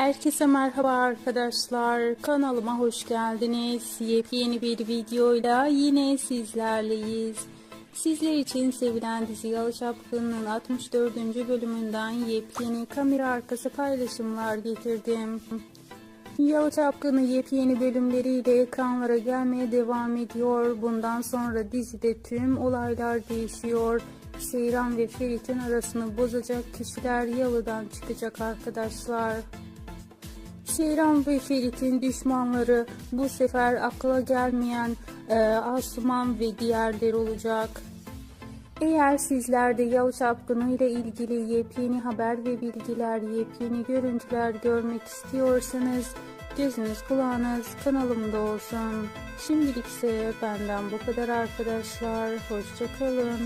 Herkese merhaba arkadaşlar. Kanalıma hoş geldiniz. Yepyeni bir videoyla yine sizlerleyiz. Sizler için sevilen dizi Yalı Çapkın'ın 64. bölümünden yepyeni kamera arkası paylaşımlar getirdim. Yalı Çapkını yepyeni bölümleriyle ekranlara gelmeye devam ediyor. Bundan sonra dizide tüm olaylar değişiyor. Seyran ve Ferit'in arasını bozacak kişiler Yalı'dan çıkacak arkadaşlar. Seyran ve Ferit'in düşmanları bu sefer akla gelmeyen e, Asuman ve diğerleri olacak. Eğer sizler de Yalı Çapkını ile ilgili yepyeni haber ve bilgiler, yepyeni görüntüler görmek istiyorsanız gözünüz kulağınız kanalımda olsun. Şimdilik ise benden bu kadar arkadaşlar. Hoşçakalın.